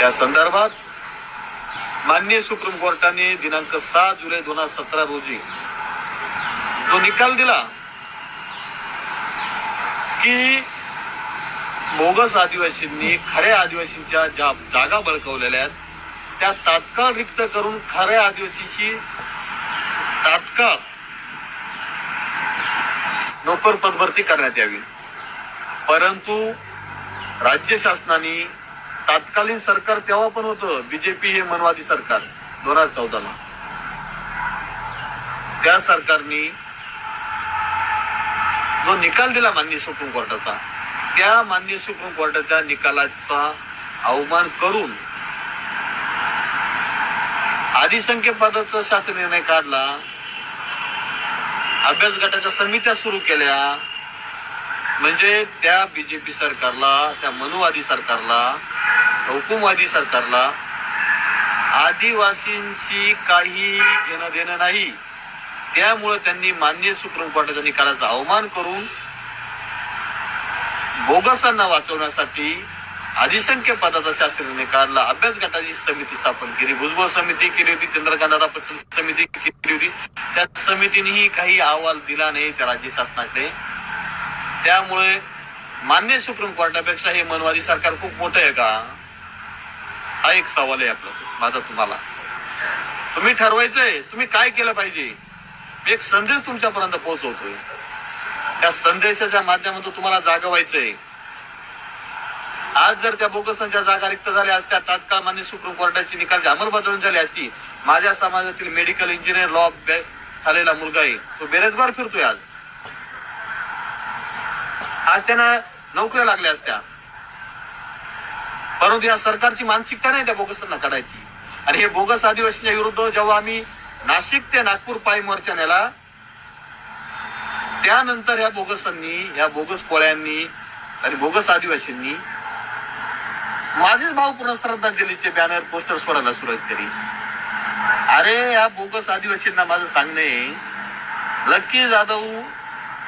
त्या संदर्भात माननीय सुप्रीम कोर्टाने दिनांक सहा जुलै दोन हजार सतरा रोजी जो निकाल दिला की बोगस आदिवासींनी खऱ्या आदिवासींच्या ज्या जागा बळकवलेल्या आहेत त्या तात्काळ रिक्त करून खऱ्या आदिवासीची तात्काळ नोकर पदभरती करण्यात यावी. परंतु राज्य शासनाने तात्कालीन सरकार तेव्हा पण होतं. बीजेपी हे मनवादी सरकार दोन हजार चौदाला. त्या सरकारनी जो निकाल दिला माननीय सुप्रीम कोर्टाचा त्या माननीय सुप्रीम कोर्टाच्या निकालाचा अवमान करून आदिसंख्य पदाचा शासन निर्णय काढला. अभ्यास गटाच्या समित्या सुरू केल्या. म्हणजे त्या बीजेपी सरकारला त्या मनुवादी सरकारला हुकुमवादी सरकारला आदिवासींची काही घेणं देणं नाही. त्यामुळे त्यांनी मान्य सुप्रीम कोर्टाच्या निकालाचा अवमान करून बोगसांना वाचवण्यासाठी अधिसंख्य पदाचा शास्त्रीय निकालला अभ्यास गटाची समिती स्थापन केली. भुजबळ समिती केली होती चंद्रकांत पटेल समिती केली होती. त्या समितीनेही काही अहवाल दिला नाही त्या राज्य शासनाकडे. त्यामुळे मान्य सुप्रीम कोर्टापेक्षा हे मनवादी सरकार खूप मोठं आहे का? हा एक सवाल आहे आपला माझा तुम्हाला. तुम्ही ठरवायचंय तुम्ही काय केलं पाहिजे? मी एक संदेश तुमच्यापर्यंत पोहोचवतोय. त्या संदेशाच्या माध्यमातून तुम्हाला जागवायचंय आज जर त्या बोगसांच्या जागा रिक्त झाल्या असत्या तात्काळ मान्य सुप्रीम कोर्टाची निकाल अंमलबजावणी झाली असती. माझ्या समाजातील मेडिकल इंजिनियर लॉ झालेला मुलगा आहे. तो बेरोजगार फिरतोय आज. आज त्यांना नोकऱ्या लागल्या असत्या. परंतु या सरकारची मानसिकता नाही त्या बोगसांना काढायची. आणि हे बोगस आदिवासीच्या विरुद्ध जेव्हा आम्ही नाशिक ते नागपूर पायी मोर्चा नेला त्यानंतर या बोगसांनी या बोगस कोळ्यांनी आणि बोगस आदिवासींनी माझेच भावपूर्ण श्रद्धांजलीचे बॅनर पोस्टर सोडायला सुरुवात केली. अरे या बोगस आदिवासींना माझं सांगणे लक्की जाधव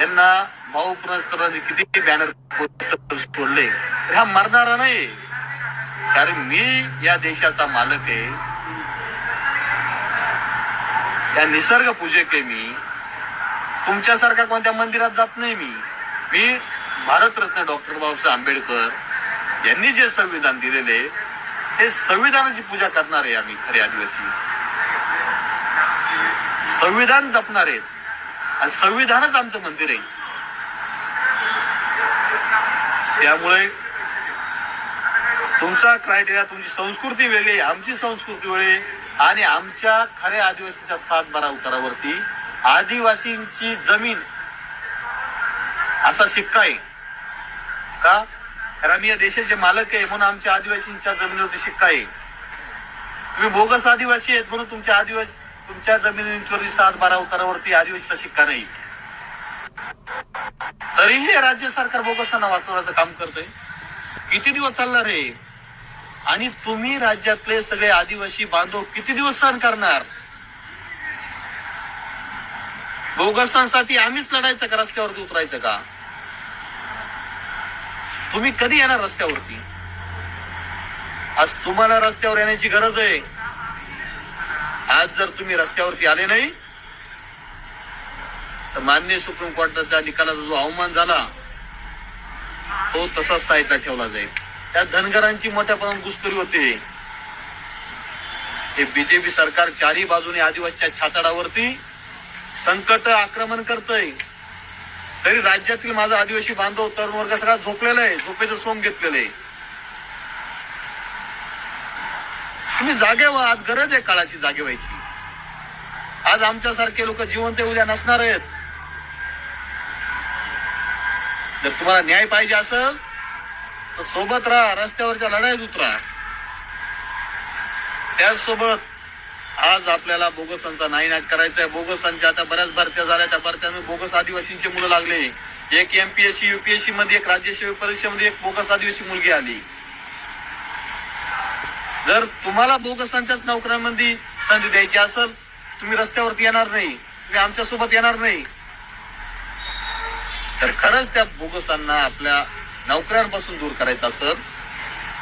यांना भाऊ श्रद्धांजली किती बॅनर पोस्टर सोडले? हा मरणारा नाही. कारण मी या देशाचा मालक आहे. या निसर्ग पूजक आहे मी. तुमच्यासारख्या कोणत्या मंदिरात जात नाही मी. मी भारतरत्न डॉक्टर बाबासाहेब आंबेडकर यांनी जे संविधान दिलेले ते संविधानाची पूजा करणार आहे आम्ही खरे आदिवासी. संविधान जपणार आहेत. आणि संविधानच आमचं मंदिर आहे. त्यामुळे तुमचा क्रायटेरिया तुमची संस्कृती वेगळी आहे, आमची संस्कृती वेगळी आणि आमच्या खऱ्या आदिवासीच्या सात बारा उतारावरती आदिवासींची जमीन असा शिक्का आहे. का? कारण आम्ही या देशाचे मालक आहे म्हणून आमच्या आदिवासींच्या जमिनीवरती शिक्का आहे. तुम्ही बोगस आदिवासी आहेत म्हणून तुमच्या आदिवासी तुमच्या जमिनीवरती सात बारा उतारावरती आदिवासीचा शिक्का नाही. तरीही हे राज्य सरकार बोगसांना वाचवण्याचं काम करतंय. किती दिवस चालणार आहे? आणि तुम्ही राज्यातले सगळे आदिवासी बांधव किती दिवस सहन करणार? बोगसांसाठी आम्हीच लढायचं का? रस्त्यावरती उतरायचं का? तुम्ही कधी येणार रस्त्यावरती? आज तुम्हाला रस्त्यावर येण्याची गरज आहे. आज जर तुम्ही रस्त्यावरती आले नाही तर मान्य सुप्रीम कोर्टाच्या निकालाचा जो अवमान झाला तो तसाच साईडला ठेवला जाईल. त्या धनगरांची मोठ्या प्रमाणात घुसखोरी होते. हे बीजेपी सरकार चारही बाजूने आदिवासीच्या छाताडावरती संकट आक्रमण करतय. तरी राज्यातील माझा आदिवासी बांधव तरुण वर्ग सगळा झोपलेला आहे. झोपेचं सोंग घेतलेलं आहे. तुम्ही जागे व्हा. आज गरज आहे काळाची जागे व्हायची. आज आमच्यासारखे लोक जिवंत उद्या नसणार आहेत. जर तुम्हाला न्याय पाहिजे असेल सोबत राहा रस्त्यावरच्या लढाईत उतरा. त्याचसोबत आज आपल्याला बोगसांचा नायनाट करायचा आहे बोगसांच्या आता बऱ्याच भरत्या झाल्या. त्या भरत्यानं बोगस आदिवासींची मुलं लागले. एक एमपीएससी युपीएससी मध्ये एक राज्यसेवा परीक्षेमध्ये एक बोगस आदिवासी मुलगी आली. जर तुम्हाला बोगसांच्याच नोकऱ्यांमध्ये संधी द्यायची असेल तुम्ही रस्त्यावरती येणार नाही. तुम्ही आमच्यासोबत येणार नाही. तर खरंच त्या बोगसांना आपल्या नोकऱ्यांपासून दूर करायचं असेल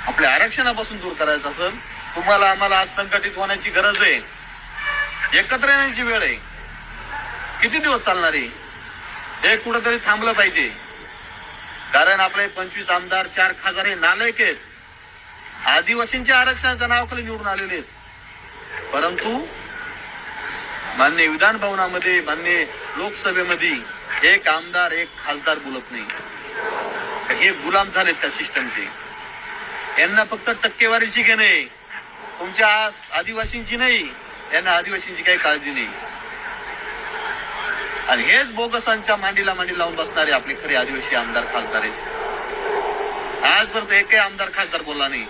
आपल्या आरक्षणापासून दूर करायचं असेल तुम्हाला आम्हाला आज संघटित होण्याची गरज आहे. एकत्र येण्याची वेळ आहे. किती दिवस चालणार आहे? हे कुठंतरी थांबलं पाहिजे. कारण आपले पंचवीस आमदार चार खासदार हे नालायक आहेत. आदिवासींच्या आरक्षणाच्या नावाखाली निवडून आलेले आहेत. परंतु मान्य विधान भवनामध्ये मान्य लोकसभेमध्ये एक आमदार एक खासदार बोलत नाही. हे गुलाम झालेत त्या सिस्टमचे यांना फक्त टक्केवारीची घेणे तुमच्या आदिवासींची नाही. यांना आदिवासींची काही काळजी नाही. आणि हेच बोगसांच्या मांडीला मांडी लावून बसणारे आपले खरे आदिवासी आमदार खासदार आहेत. आजपर्यंत एकही आमदार खासदार बोलला नाही.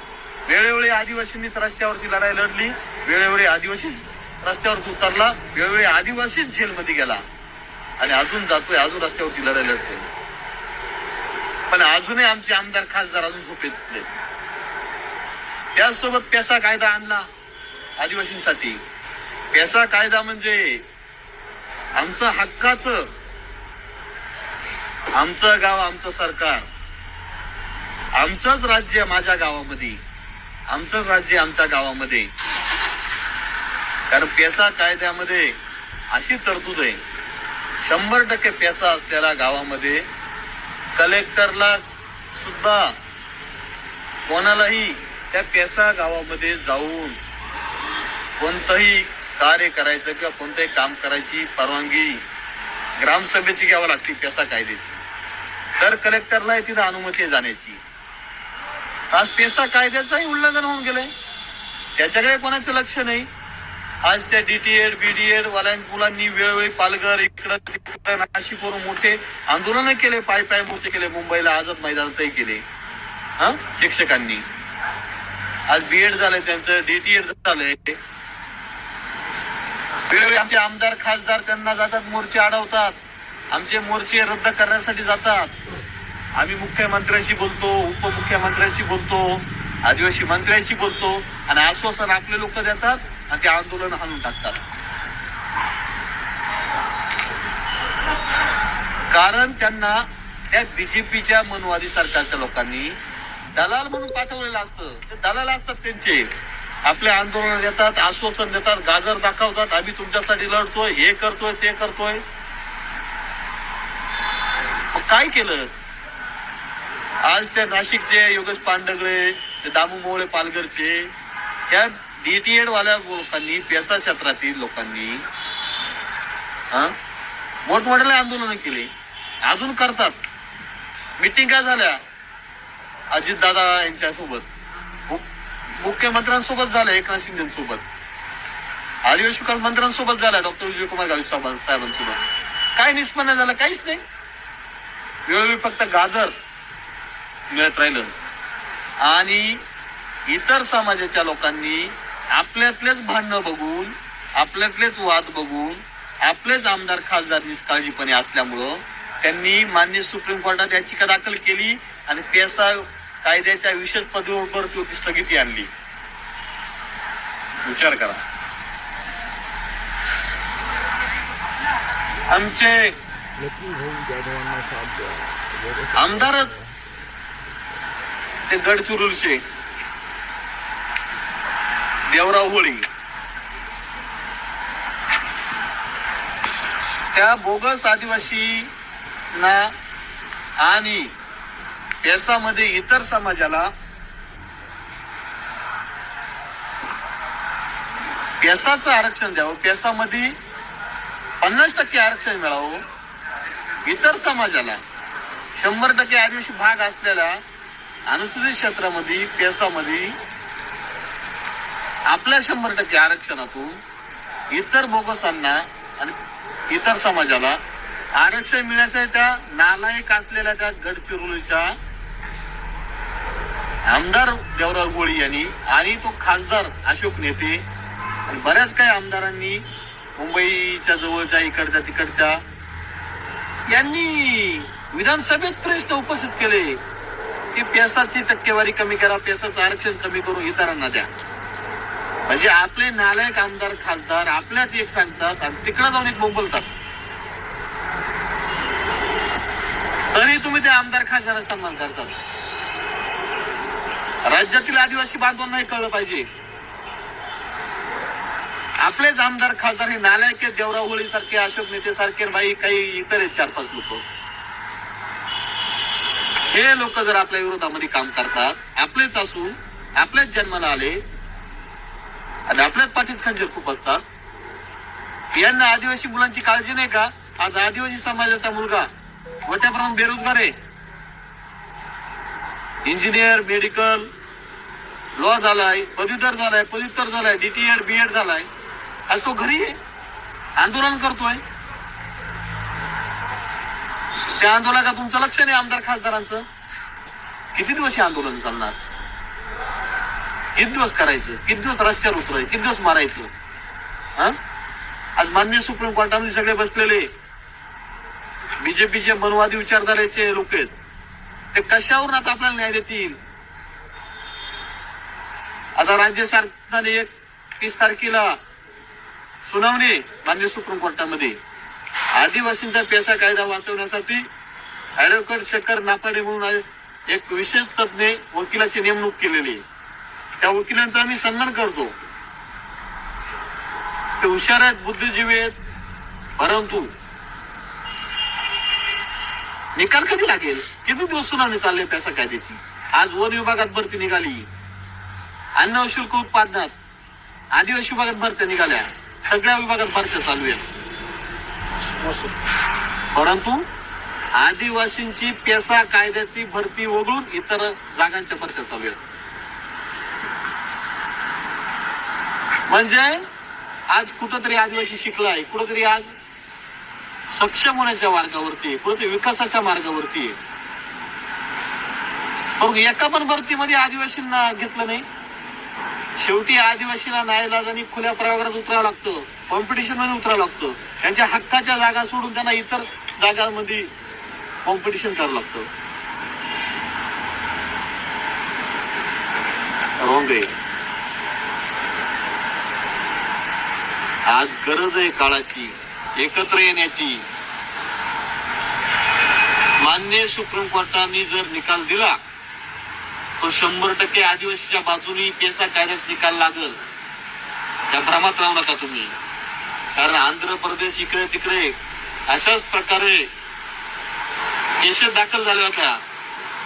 वेळोवेळी आदिवासींनीच रस्त्यावरची लढाई लढली वेळोवेळी आदिवासीच रस्त्यावर उतरला वेळोवेळी आदिवासीच जेलमध्ये गेला. आणि अजून जातोय अजून रस्त्यावरती लढाई लढतोय. पण अजूनही आमचे आमदार खासदार अजून झोपेतले त्याचसोबत पेसा कायदा आणला आदिवासींसाठी. पेसा कायदा म्हणजे आमचं हक्काचं आमचं गाव आमचं सरकार. आमचंच राज्य माझ्या गावामध्ये. आमचंच राज्य आमच्या गावामध्ये. कारण पेसा कायद्यामध्ये अशी तरतूद आहे. शंभर टक्के पेसा असलेल्या गावामध्ये कलेक्टरला सुद्धा कोणालाही त्या पेसा गावामध्ये जाऊन कोणतंही कार्य करायचं किंवा कोणतंही काम करायची परवानगी ग्रामसभेची घ्यावं लागते पेसा कायद्याची तर कलेक्टरला तिथं अनुमती जाण्याची. आज पेसा कायद्याचंही उल्लंघन होऊन गेलंय. त्याच्याकडे कोणाचं लक्ष नाही. आज त्या डीटीएड बीडीएड वाल्या मुलांनी वेळोवेळी पालघर इकडं तिकडं नाशिकवरून मोठे आंदोलन केले पाय पाय मोर्चे केले मुंबईला आझाद मैदानातही केले हा? शिक्षकांनी. आज बीएड झालंय त्यांचं डीटीएड झालंय. वेळोवेळी आमचे आमदार खासदार त्यांना जातात मोर्चे अडवतात. आमचे मोर्चे रद्द करण्यासाठी जातात. आम्ही मुख्यमंत्र्यांशी बोलतो उपमुख्यमंत्र्यांशी बोलतो आदिवासी मंत्र्यांशी बोलतो आणि आश्वासन आपले लोक देतात. आणि ते आंदोलन हाणून टाकतात. कारण त्यांना त्या बीजेपीच्या मनवादी सरकारच्या लोकांनी दलाल म्हणून पाठवलेलं असतं. ते दलाल असतात त्यांचे. आपले आंदोलन देतात आश्वासन देतात गाजर दाखवतात आम्ही तुमच्यासाठी लढतोय हे करतोय ते करतोय. काय केलं? आज त्या नाशिकचे योगेश पांडगळे ते दामू मोळे पालघरचे त्या डीटीएड वाल्या लोकांनी पेसा क्षेत्रातील लोकांनी मोठमोठ्याला आंदोलन केले. अजून करतात. मिटिंगा झाल्या? अजितदादा यांच्या सोबत मुख्यमंत्र्यांसोबत झाल्या एकनाथ शिंदेसोबत. आदिवासी विकास मंत्र्यांसोबत झाल्या डॉक्टर विजयकुमार गावी साहेबांसोबत. काय निष्पन्न झालं काहीच नाही. वेळोवेळी फक्त गाजर मिळत राहिलं. आणि इतर समाजाच्या लोकांनी आपल्यातलेच भांडणं बघून आपल्यातलेच वाद बघून आपलेच आमदार खासदार निष्काळजीपणे असल्यामुळं त्यांनी मान्य सुप्रीम कोर्टात याचिका दाखल केली आणि पेसा कायद्याच्या विशेष पदवीवर ती स्थगिती आणली. विचार करा. आमचे आमदारच ते गडचिरोलीचे. देवराव होळी. त्या बोगस आदिवासींना आणि पेसामध्ये इतर समाजाला पेसाचं आरक्षण द्यावं पेसामध्ये पन्नास टक्के आरक्षण मिळावं इतर समाजाला शंभर टक्के आदिवासी भाग असलेल्या अनुसूचित क्षेत्रामध्ये पेसामध्ये आपल्या शंभर टक्के आरक्षणातून इतर बोगसांना आणि इतर समाजाला आरक्षण मिळण्यासाठी त्या नालायक असलेल्या त्या गडचिरोलीच्या आमदार देवराव गोळी यांनी आणि तो खासदार अशोक नेते आणि बऱ्याच काही आमदारांनी मुंबईच्या जवळच्या इकडच्या तिकडच्या यांनी विधानसभेत प्रश्न उपस्थित केले की पेसाची टक्केवारी कमी करा पेसाचं आरक्षण कमी करून इतरांना द्या. म्हणजे आपले नालायक आमदार खासदार आपल्यात एक सांगतात आणि तिकडे जाऊन एक बोंबलतात. तरी तुम्ही ते आमदार खासदार सन्मान करतात. राज्यातील आदिवासी बांधवांनाही कळलं पाहिजे. आपलेच आमदार खासदार हे नालायक आहेत देवराव होळी सारखे अशोक नेते सारखे बाई काही इतर आहेत चार पाच लोक. हे लोक जर आपल्या विरोधामध्ये काम करतात आपलेच असून आपल्याच जन्माला आले आणि आपल्याच पाठीच खंजीर खूप असतात. यांना आदिवासी मुलांची काळजी नाही का? आज आदिवासी समाजाचा मुलगा मोठ्या प्रमाणात बेरोजगार आहे. इंजिनियर मेडिकल लॉ झालाय पदवीधर झालाय पदव्युत्तर झालाय डीटीएड बीएड झालाय. आज तो घरी आंदोलन करतोय. त्या आंदोलनात तुमचं लक्ष नाही आमदार खासदारांचं. किती दिवस हे आंदोलन चालणार? किती दिवस करायचं? किती दिवस रस्त्यावर उतरायचं? किती दिवस मारायचं? हा? आज मान्य सुप्रीम कोर्टामध्ये सगळे बसलेले. बीजेपीचे मनवादी विचारधारेचे लोक आहेत. ते कशावरून आता आपल्याला न्याय देतील? आता राज्य शासनाने एक तीस तारखेला सुनावणी मान्य सुप्रीम कोर्टामध्ये. आदिवासींचा पेसा कायदा वाचवण्यासाठी ऍडव्होकेट शेखर नापाडे म्हणून एक विशेष तज्ञ वकिलाची नेमणूक केलेली आहे. त्या वकिलांचा आम्ही सन्मान करतो. ते हुशार आहेत बुद्धिजीवी आहेत. परंतु निकाल कधी लागेल? किती दिवस सुनावणी चालली त्या पैसा कायद्याची आज वन विभागात भरती निघाली. अन्न शुल्क उत्पादनात आदिवासी विभागात भरत्या निघाल्या. सगळ्या विभागात भरत्या चालू आहेत. परंतु आदिवासींची पेसा कायद्याची भरती वगळून इतर जागांच्या भरत्या चालू आहेत. म्हणजे आज कुठंतरी आदिवासी शिकलाय कुठंतरी आज सक्षम होण्याच्या मार्गावरती आहे कुठंतरी विकासाच्या मार्गावरती आहे. एका पण भरतीमध्ये आदिवासींना घेतलं नाही. शेवटी आदिवासीला नाईलाज आणि खुल्या प्रयोगात उतरावं लागतं कॉम्पिटिशनमध्ये उतरावं लागतं. त्यांच्या हक्काच्या जागा सोडून त्यांना इतर जागांमध्ये कॉम्पिटिशन करावं लागतं. रॉंग आहे. आज गरज आहे काळाची एकत्र येण्याची. मान्य सुप्रीम कोर्टाने जर निकाल दिला तो शंभर टक्के आदिवासीच्या बाजूनी पेसा कायद्याचा निकाल लागल. त्या भ्रमात राहू नका तुम्ही. कारण आंध्र प्रदेश इकडे तिकडे अशाच प्रकारे केस दाखल झाल्या होत्या.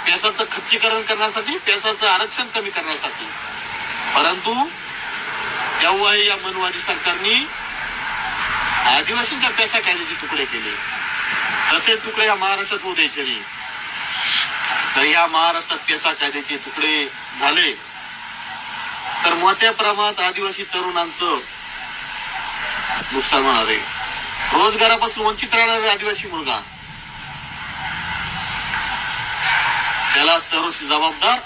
पेसाचं खच्चीकरण करण्यासाठी पेसाचं आरक्षण कमी करण्यासाठी. परंतु तेव्हाही या मनवादी सरकारने आदिवासींच्या पेसा कायद्याचे तुकडे केले. तसे तुकडे या महाराष्ट्रात होऊ द्यायचे नाही. तर या महाराष्ट्रात पेसा कायद्याचे तुकडे झाले तर मोठ्या प्रमाणात आदिवासी तरुणांचं नुकसान होणार आहे. रोजगारापासून वंचित राहणार आदिवासी मुलगा त्याला सर्वस्वी जबाबदार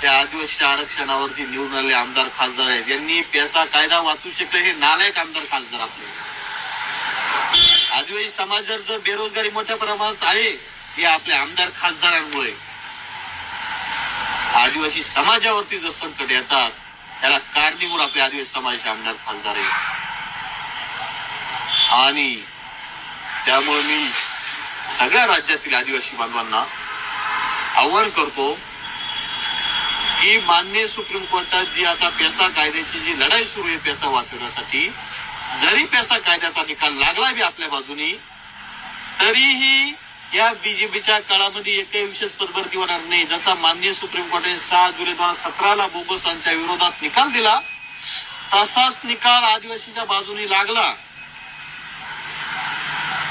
त्या आदिवासी आरक्षणावरती निवडून आले आमदार खासदार आहेत. यांनी पैसा कायदा वाचू शकले हे नालायक आमदार खासदार आपले. आदिवासी समाजात जर बेरोजगारी मोठ्या प्रमाणात आहे हे आपल्या आमदार खासदारांमुळे. आदिवासी समाजावरती जर संकट येतात त्याला कारणीभूत आपले आदिवासी समाजाचे आमदार खासदार आहे आणि त्यामुळे मी सगळ्या राज्यातील आदिवासी बांधवांना आव्हान करतो की मान्य सुप्रीम कोर्टात जी आता पेसा कायद्याची जी लढाई सुरू आहे पेसा वाचवण्यासाठी जरी पेसा कायद्याचा निकाल लागला बी आपल्या बाजूनी तरीही या बीजेपीच्या काळामध्ये एकही विशेष पदभरती होणार नाही. जसा मान्य सुप्रीम कोर्टाने सहा जुलै दोन हजार सतराला बोगसांच्या विरोधात निकाल दिला तसाच निकाल आदिवासीच्या बाजूनी लागला.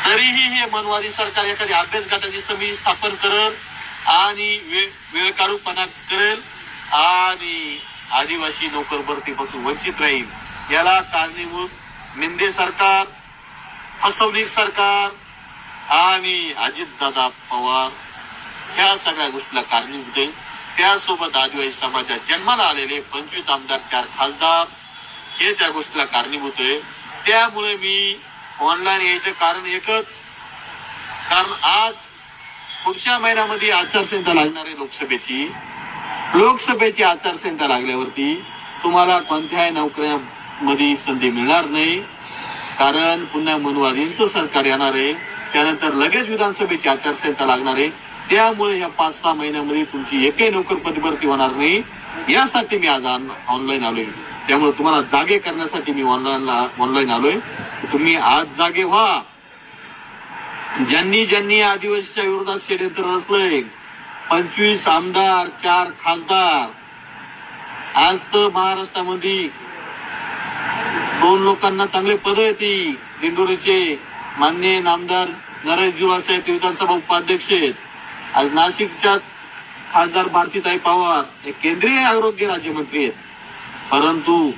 तरीही हे मनवादी सरकार एखादी अभ्यास गटाची समिती स्थापन करेल आणि वेळ वेळ काढूपणा करेल. आणि आदिवासी नोकर भरतीपासून वंचित राहील. याला कारणीभूत मेंदे सरकार फसवणी सरकार आणि अजितदादा पवार ह्या सगळ्या गोष्टीला कारणीभूत आहे. त्यासोबत आदिवासी समाजात जन्माला आलेले पंचवीस आमदार चार खासदार हे त्या गोष्टीला कारणीभूत आहे. त्यामुळे मी ऑनलाईन यायचं कारण एकच. कारण आज पुढच्या महिन्यामध्ये आचारसंहिता लागणार आहे लोकसभेची. लोकसभेची आचारसंहिता लागल्यावरती तुम्हाला कोणत्याही नोकऱ्यामध्ये संधी मिळणार नाही. कारण पुन्हा मनवादींचं सरकार येणार आहे. त्यानंतर लगेच विधानसभेची आचारसंहिता लागणार आहे. त्यामुळे ह्या पाच सहा महिन्यामध्ये तुमची एकही नोकर पदभरती होणार नाही. यासाठी मी आज ऑनलाईन आलोय. त्यामुळे तुम्हाला जागे करण्यासाठी मी ऑनलाईन ऑनलाईन आलोय. तुम्ही आज जागे व्हा. ज्यांनी ज्यांनी आदिवासीच्या विरोधात षडयंत्र रचलंय पंचवीस आमदार चार खासदार. आज तर महाराष्ट्रामध्ये दोन लोकांना चांगले पद येते दिंडोरीचे मान्य नामदार नरेश जुवा विधानसभा उपाध्यक्ष आहेत. आज नाशिकच्याच खासदार भारतीताई पवार हे केंद्रीय आरोग्य राज्यमंत्री आहेत. परंतु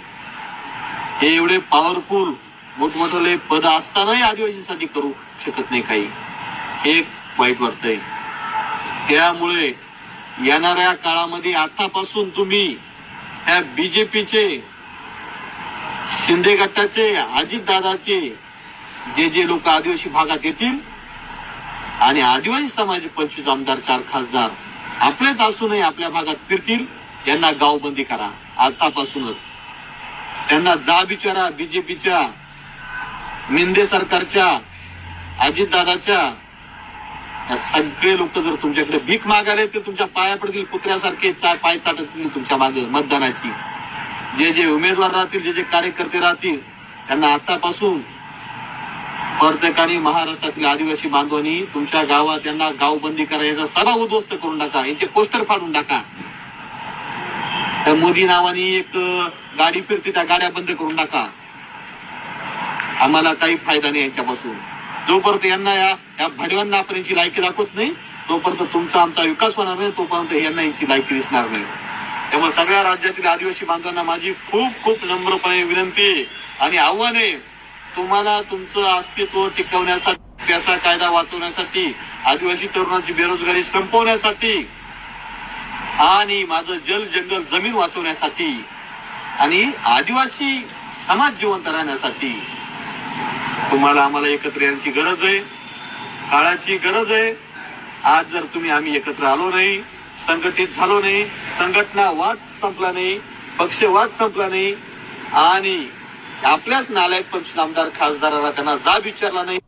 हे एवढे पॉवरफुल मोठमोठे पद असतानाही आदिवासीसाठी करू शकत नाही काही. हे एक वाईट वाटतंय. त्यामुळे येणाऱ्या काळामध्ये आतापासून तुम्ही ह्या बीजेपीचे शिंदे गटाचे अजितदादाचे जे जे लोक आदिवासी भागात येतील आणि आदिवासी समाज पंचवीस आमदार चार खासदार आपलेच असूनही आपल्या भागात फिरतील यांना गावबंदी करा. आतापासूनच. त्यांना जा बिचारा बीजेपीच्या मिंदे सरकारच्या अजितदादाच्या सगळे लोक जर तुमच्याकडे भीक मागायला ते तुमच्या पाया पडतील कुत्र्यासारखे पाय चाटतील तुमच्या मागे मतदानाची. जे जे उमेदवार राहतील जे जे कार्यकर्ते राहतील त्यांना आतापासून प्रत्येकाने महाराष्ट्रातील आदिवासी बांधवांनी तुमच्या गावात यांना गावबंदी बंदी करायचा सभा उद्ध्वस्त करून टाका यांचे पोस्टर फाडून टाका. तर मोदी नावाने एक गाडी फिरते त्या गाड्या बंद करून टाका. आम्हाला काही फायदा नाही यांच्यापासून. जोपर्यंत यांना या या भडव्यांना आपण यांची लायकी दाखवत नाही तोपर्यंत तुमचा आमचा विकास होणार नाही तोपर्यंत यांना यांची लायकी दिसणार नाही. त्यामुळे सगळ्या राज्यातील आदिवासी बांधवांना माझी खूप खूप नम्रपणे विनंती आणि आव्हान आहे तुम्हाला तुमचं अस्तित्व टिकवण्यासाठी पैसा कायदा वाचवण्यासाठी आदिवासी तरुणांची बेरोजगारी संपवण्यासाठी आणि माझं जल जंगल जमीन वाचवण्यासाठी आणि आदिवासी समाज जिवंत राहण्यासाठी तुम्हाला आम्हाला एकत्र येण्याची गरज आहे. काळाची गरज आहे. आज जर तुम्ही आम्ही एकत्र आलो नाही संघटित झालो नाही संघटना वाद संपला नाही पक्षवाद संपला नाही आणि आपल्याच नालायक पंच आमदार खासदाराला त्यांना जाब विचारला नाही.